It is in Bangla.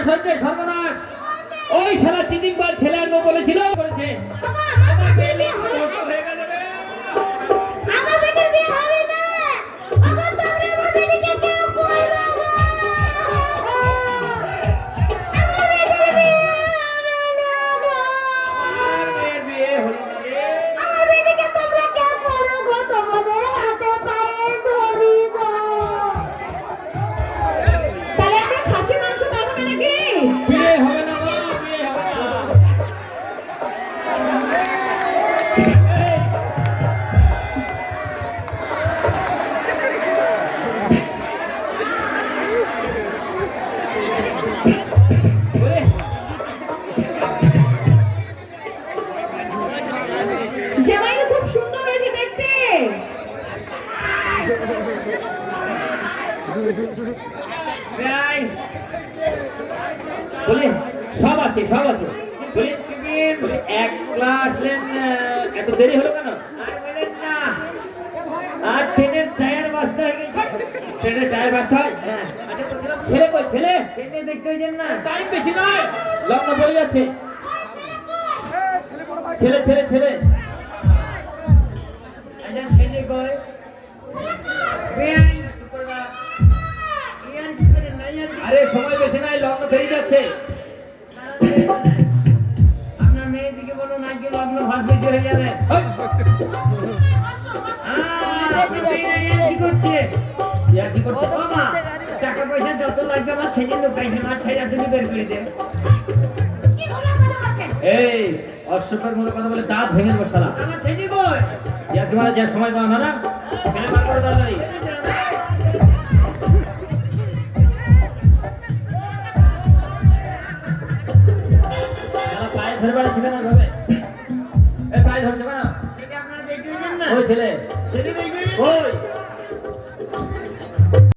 সর্বনাশ হচ্ছে সর্বনাশ। ওই শালা চিটিংবাজ ছেলে আনব বলেছিল। করেছে বলি সব আছে সব আছে। বলি এক ক্লাস লেন এত দেরি হলো কেন? আর বলেন না। আর ট্রেনের টায়ার বাস্তা হয়ে ট্রেনের টায়ার বাস্তা হয়? হ্যাঁ। আচ্ছা ছেলে কই? ছেলে? ছেলে দেখতে হইছেন না? টাইম বেশি নয়। লগ্ন পড়ে যাচ্ছে। ছেলে ছেলে ছেলে। আচ্ছা ছেলে কই? আরে সময় বেশি নাই লগ্ন পেরিয়ে যাচ্ছে। আপনার মেয়েদিকে বলুন আজকে লগ্ন ফাঁস বেশি হয়ে যাবে। টাকা পয়সা যত লাগবে আমার ছেলে লুকাইছে আমার সাজা তুমি বের করে দে। কি হলো কথা বলছেন? এই অশ্বপের মতো কথা বলে দাঁত ভেঙে দেবো শালা। আমার ছেলে কই? মানে সময় পাও না না? ছেলে বার করে তাড়াতাড়ি ছেলে ছেলে বাড়ি ছিল না ঘরে এ তাই ধরছে না ছেলে আপনারা দেখতে ওই ছেলে। ছেলে দেখতে ওই।